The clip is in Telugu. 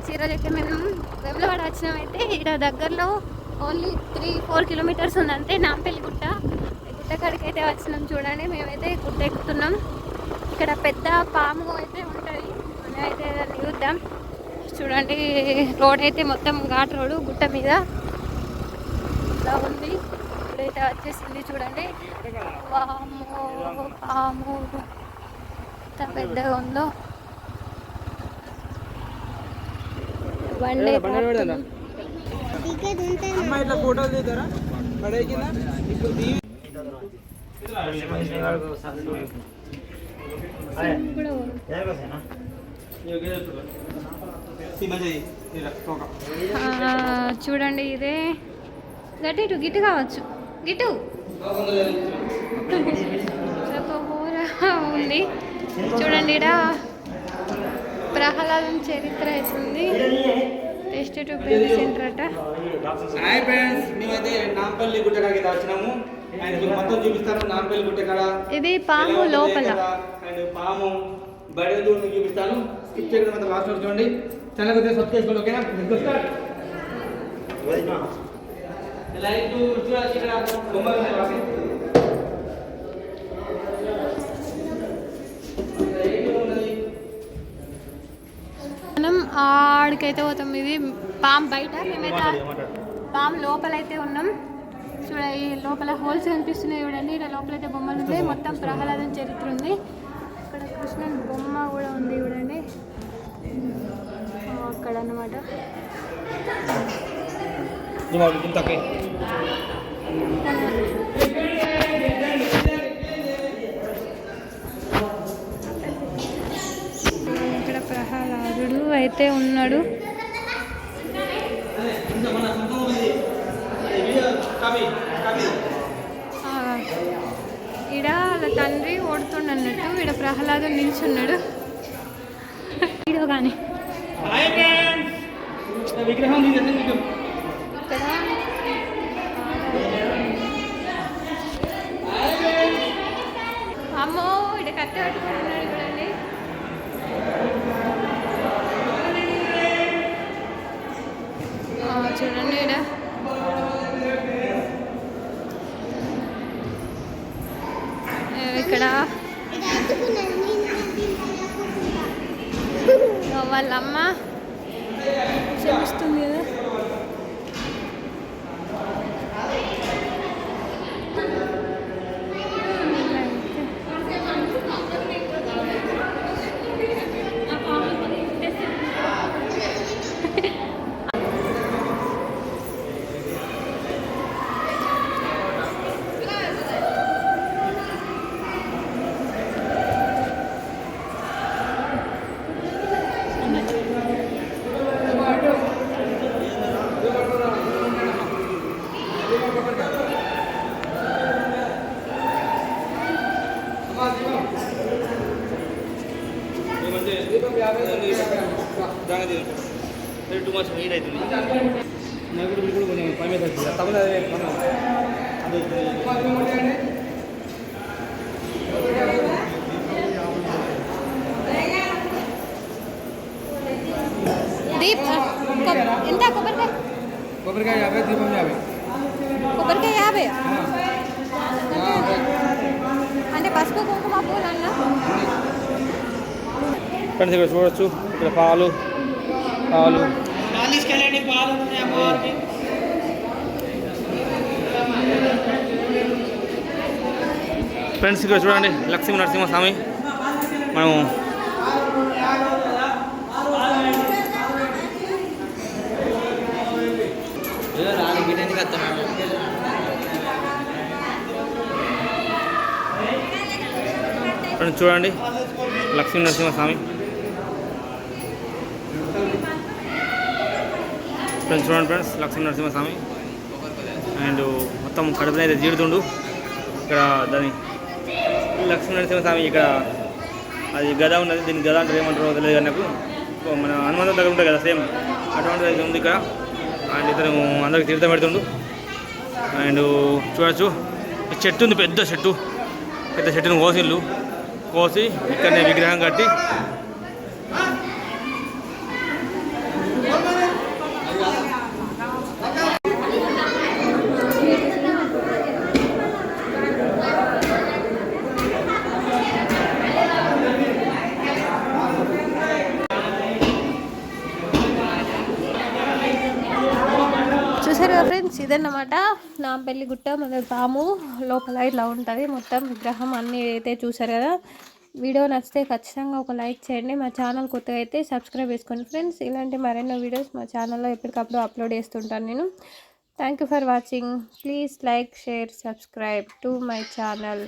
ఫ్రెండ్స్ ఈరోజు అయితే మేము వెమ్లవాడ వచ్చినామైతే ఇక్కడ దగ్గరలో ఓన్లీ త్రీ ఫోర్ కిలోమీటర్స్ ఉందంటే నాంపల్లి గుట్ట. గుట్ట కాడికి అయితే వచ్చినాం చూడండి మేమైతే గుట్ట ఎక్కుతున్నాం. ఇక్కడ పెద్ద పాము అయితే ఉంటుంది. అయితే దాన్ని చూద్దాం. చూడండి రోడ్ అయితే మొత్తం ఘాట్ రోడ్ గుట్ట మీద. ఇలా ఉంది. ఇప్పుడైతే వచ్చేసింది చూడండి. పాము పాము. ఎంత పెద్దగా ఉందో బండి అయితే ఆపుతుంది. అమ్మ ఇట్లా ఫోటోలు దిగుతారా పడే కింద ఇప్పుడు దిగి కూడా ఉంది. ఆ, చూడండి ఇదే. గట్టి ఇటు గిట్టు కావచ్చు. గిట్టు. ఉంది. చూడండి ఇక్కడ ప్రహ్లాదం చరిత్ర అవుతుంది టెస్ట్ టు బేబీ సెంటర్ అట హాయ్ ఫ్రెండ్స్ మేమైతే నాంపల్లి వచ్చినాము. అండ్ మీకు మొత్తం చూపిస్తాను నాంపల్లి గుట్ట కాడ. ఇది పాము లోపల. అండ్ పాము బయట దూరం చూపిస్తాను. స్కిప్ చేయడం అంతా లాస్ట్ వరకు చూడండి. ఛానల్ కొద్దిగా సబ్స్క్రైబ్ చేసుకోండి ఓకేనా. లైక్ ఇక్కడ బొమ్మలు ఉన్నాయి వాటి. లైట్ ఉన్నది. మనం ఆడికైతే పోతాం. ఇది పాము బయట. మేమైతే పాము లోపల అయితే ఉన్నాం. చూడ ఈ లోపల హోల్స్ కనిపిస్తున్నాయి చూడండి. ఇక్కడ లోపల అయితే బొమ్మలు ఉన్నాయి. మొత్తం ప్రహ్లాదం చరిత్ర ఉంది. ఇక్కడ కృష్ణుని బొమ్మ కూడా ఉంది చూడండి. అక్కడ అన్నమాట అయితే ఉన్నాడు. ఆ, ఈడ వాళ్ళ తండ్రి ఓడుతుండన్నట్టు ఈడ ప్రహ్లాదుడు నిల్చున్నాడు. వీడియో కానీ విగ్రహం అమ్మో ఇక్కడ కత్తి పట్టుకుంటున్నాడు చూడండి ఆ, చూడండి ఇక్కడ ఇక్కడ. వాళ్ళ అమ్మ క్షమిస్తుంది కదా. టూ మచ్ హీట్ అవుతుంది నాకు కూడా ఇప్పుడు కొంచెం పని మీద వచ్చింది తమిళ దీప్ కొబ్- ఎంత కొబ్బరికాయ కొబ్బరికాయ యాభై దీపం యాభై కొబ్బరికాయ యాభై ఫ్రెండ్స్ ఇక్కడ చూడొచ్చు. ఇక్కడ పాలు పాలు. ఫ్రెండ్స్ ఇక్కడ చూడండి లక్ష్మీ నరసింహస్వామి. మనం చూడండి లక్ష్మీ నరసింహస్వామి. ఫ్రెండ్స్ చూడండి ఫ్రెండ్స్ లక్ష్మీ నరసింహస్వామి. అండ్ మొత్తం కడుపున అయితే జీడుతుండు ఇక్కడ దాని లక్ష్మీ నరసింహస్వామి ఇక్కడ అది గద ఉన్నది దీన్ని గద అంటే ఏమంటారో తెలియదు కానీ నాకు. ఓ మన హనుమంతం దగ్గర ఉంటుంది కదా సేమ్. అటువంటిది అయితే ఉంది ఇక్కడ. అండ్ ఇతను అందరికి తీర్థం పెడుతుండు. అండ్ చూడొచ్చు చెట్టు ఉంది పెద్ద చెట్టు. పెద్ద చెట్టును కోసిళ్ళు. కోసి ఇక్కడనే విగ్రహం కట్టి ఫ్రెండ్స్? ఇదన్నమాట. నా పెళ్ళి గుట్ట మన పాము. లోపల ఇట్లా ఉంటుంది. మొత్తం విగ్రహం అన్నీ అయితే చూసారు కదా. వీడియో నచ్చితే ఖచ్చితంగా ఒక లైక్ చేయండి. మా ఛానల్ కొత్తగా అయితే సబ్స్క్రైబ్ చేసుకోండి ఫ్రెండ్స్. ఇలాంటి మరెన్నో వీడియోస్ మా ఛానల్లో ఎప్పటికప్పుడు అప్లోడ్ చేస్తుంటాను నేను. Thank you for watching please like share subscribe to my channel